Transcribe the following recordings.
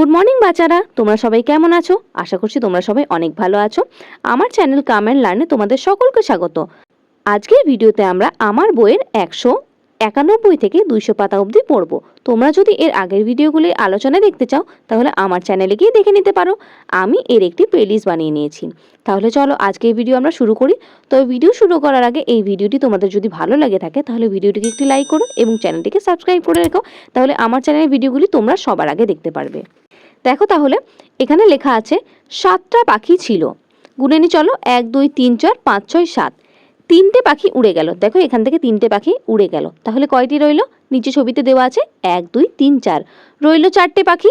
Good morning বাচ্চারা। তোমরা সবাই কেমন আছো? আশা করছি তোমরা সবাই অনেক ভালো আছো। আমার চ্যানেল কাম অ্যান্ড লার্নে তোমাদের সকলকে স্বাগত। আজকের ভিডিওতে আমরা আমার বইয়ের একশো একানব্বই থেকে দুইশো পাতা অবধি পড়ব। তোমরা যদি এর আগের ভিডিওগুলি আলোচনা দেখতে চাও, তাহলে আমার চ্যানেলে গিয়ে দেখে নিতে পারো। আমি এর একটি প্লেলিস্ট বানিয়ে নিয়েছি। তাহলে চলো আজকে এই ভিডিও আমরা শুরু করি। তবে ভিডিও শুরু করার আগে এই ভিডিওটি তোমাদের যদি ভালো লাগে থাকে, তাহলে ভিডিওটিকে একটি লাইক করো এবং চ্যানেলটিকে সাবস্ক্রাইব করে রেখো। তাহলে আমার চ্যানেলের ভিডিওগুলি তোমরা সবার আগে দেখতে পারবে। দেখো তাহলে, এখানে লেখা আছে, সাতটা পাখি ছিল। গুনে নি চলো, এক, দুই, তিন, চার, পাঁচ, ছয়, সাত। তিনটে পাখি উড়ে গেল। দেখো, এখান থেকে তিনটে পাখি উড়ে গেল। তাহলে কয়টি রইল? নিচে ছবিতে দেওয়া আছে, এক, দুই, তিন, চার। রইল চারটে পাখি।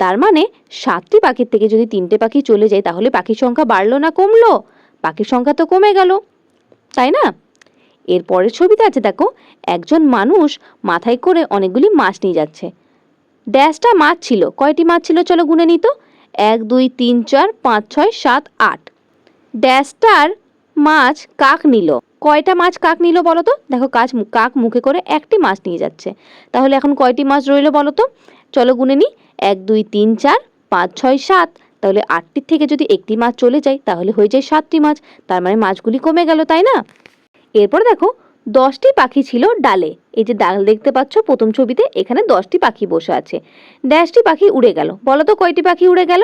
তার মানে সাতটি পাখির থেকে যদি তিনটে পাখি চলে যায়, তাহলে পাখির সংখ্যা বাড়লো না কমলো? পাখির সংখ্যা তো কমে গেল। তাই না? এর পরের ছবিতে আছে, দেখো, একজন মানুষ মাথায় করে অনেকগুলি মাছ নিয়ে যাচ্ছে। ড্যাশটা মাছ ছিল। কয়টি মাছ ছিল চলো গুনে নিত এক, দুই, তিন, চার, পাঁচ, ছয়, সাত, আট। ড্যাশটার মাছ কাক নিল। কয়টা মাছ কাক নিল বলো তো? দেখো কাজ কাক মুখে করে একটি মাছ নিয়ে যাচ্ছে। তাহলে এখন কয়টি মাছ রইল বলো তো? চলো গুনে নি এক, দুই, তিন, চার, পাঁচ, ছয়, সাত। তাহলে আটটির থেকে যদি একটি মাছ চলে যায়, তাহলে হয়ে যায় সাতটি মাছ। তার মানে মাছগুলি কমে গেল, তাই না? এরপর দেখো দশটি পাখি ছিল ডালে। এই যে ডাল দেখতে পাচ্ছ, প্রথম ছবিতে এখানে দশটি পাখি বসে আছে। ড্যাশটি পাখি উড়ে গেল। বলো তো কয়টি পাখি উড়ে গেল?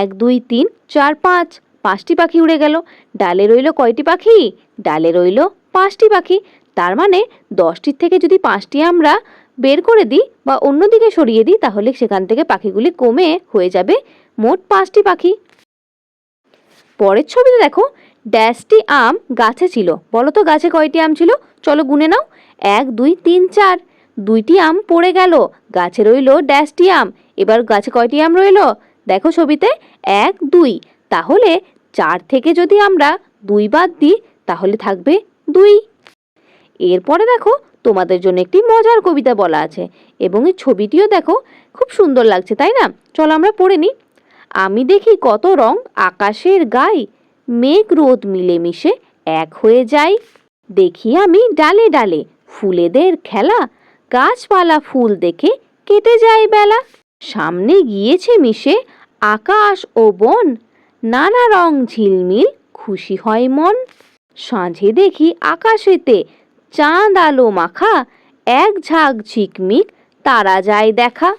এক, দুই, তিন, চার, পাঁচ। পাঁচটি পাখি উড়ে গেল। ডালে রইল কয়টি পাখি? ডালে রইল পাঁচটি পাখি। তার মানে দশটির থেকে যদি পাঁচটি আমরা বের করে দিই বা অন্যদিকে সরিয়ে দিই, তাহলে সেখান থেকে পাখিগুলি কমে হয়ে যাবে মোট পাঁচটি পাখি। পরের ছবিতে দেখো ড্যাশটি আম গাছে ছিল। বলো তো গাছে কয়টি আম ছিল? চলো গুনে নাও। এক, দুই, তিন, চার। দুইটি আম পড়ে গেল। গাছে রইল ড্যাশটি আম। এবার গাছে কয়টি আম রইল? দেখো ছবিতে। এক, দুই। তাহলে চার থেকে যদি আমরা দুই বাদ দিই, তাহলে থাকবে দুই। এরপরে দেখো, তোমাদের জন্য একটি মজার কবিতা বলা আছে। এবং এই ছবিটিও দেখো, খুব সুন্দর লাগছে, তাই না? চলো আমরা পড়ে নিই। আমি দেখি কত রং আকাশের গায়ে। মেঘ রোদ মিলেমিশে এক হয়ে যায় দেখি আমি ডালে ডালে ফুলেদের খেলা। গাছপালা ফুল দেখে কেটে যায় বেলা। সামনে গিয়েছে মিশে আকাশ ও বন। নানা রং ঝিলমিল, খুশি হয় মন। সাঁঝে দেখি আকাশেতে চাঁদ আলো মাখা। এক ঝাঁক ঝিকমিক তারা যায় দেখা।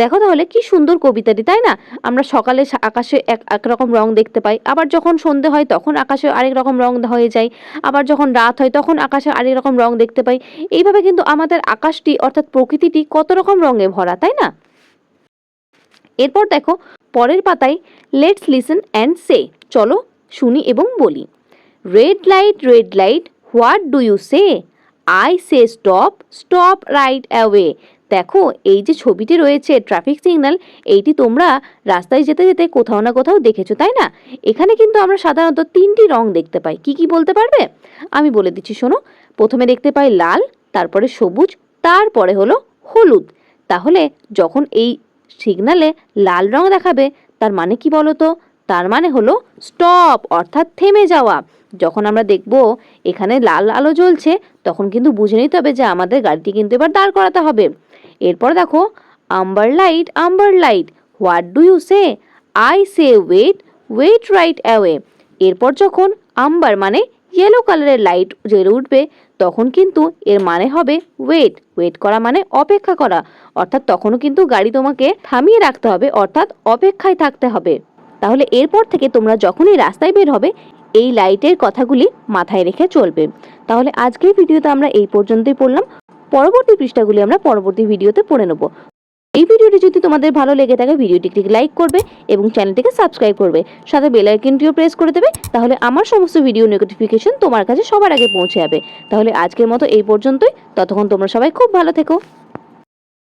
দেখো তাহলে কি সুন্দর কবিতাটি, তাই না? আমরা সকালে আকাশে এক একরকম রং দেখতে পাই। আবার যখন সন্ধে হয় তখন আকাশে আরেক রকম রং হয়ে যায়। আবার যখন রাত হয় তখন আকাশে আরেক রকম রং দেখতে পাই। এইভাবে কিন্তু আমাদের আকাশটি অর্থাৎ প্রকৃতিটি কত রকম রঙে ভরা, তাই না? এরপর দেখো, পরের পাতায় লেটস লিসন অ্যান্ড সে চলো শুনি এবং বলি। Red light red light what do you say I say stop stop right away দেখো, এই যে ছবিটি রয়েছে ট্রাফিক সিগন্যাল এইটি তোমরা রাস্তায় যেতে যেতে কোথাও না কোথাও দেখেছ, তাই না? এখানে কিন্তু আমরা সাধারণত তিনটি রং দেখতে পাই। কি কি বলতে পারবে? আমি বলে দিচ্ছি, শোনো। প্রথমে দেখতে পাই লাল, তারপরে সবুজ, তারপরে হলো হলুদ। তাহলে যখন এই সিগনালে লাল রং দেখাবে, তার মানে কি বলো তো তার মানে হলো স্টপ অর্থাৎ থেমে যাওয়া। যখন আমরা দেখব এখানে লাল আলো জ্বলছে, তখন কিন্তু বুঝে নিতে হবে যে আমাদের গাড়িটি কিন্তু এবার দাঁড় করাতে হবে। এরপর দেখো amber light amber light what do you say I say wait wait right away এরপর যখন আম্বার মানে ইয়েলো কালারের লাইট জ্বলে উঠবে, তখন কিন্তু এর মানে হবে ওয়েট ওয়েট করা মানে অপেক্ষা করা। অর্থাৎ তখনও কিন্তু গাড়ি তোমাকে থামিয়ে রাখতে হবে, অর্থাৎ অপেক্ষায় থাকতে হবে। তাহলে এরপর থেকে তোমরা যখনই রাস্তায় বের হবে, এই লাইটের কথাগুলি মাথায় রেখে চলবে। তাহলে আজকের ভিডিওতে আমরা এই পর্যন্তই পড়লাম। পরবর্তী পৃষ্ঠাগুলি আমরা পরবর্তী ভিডিওতে পড়ে নেব। এই ভিডিওটি যদি তোমাদের ভালো লেগে থাকে ভিডিওটিকে লাইক করবে এবং চ্যানেলটিকে সাবস্ক্রাইব করবে। সাথে বেল আইকনটিও প্রেস করে দেবে, তাহলে আমার সমস্ত ভিডিও নোটিফিকেশন তোমার কাছে সবার আগে পৌঁছে যাবে। তাহলে আজকের মতো এই পর্যন্তই। ততক্ষণ তোমরা সবাই খুব ভালো থেকো।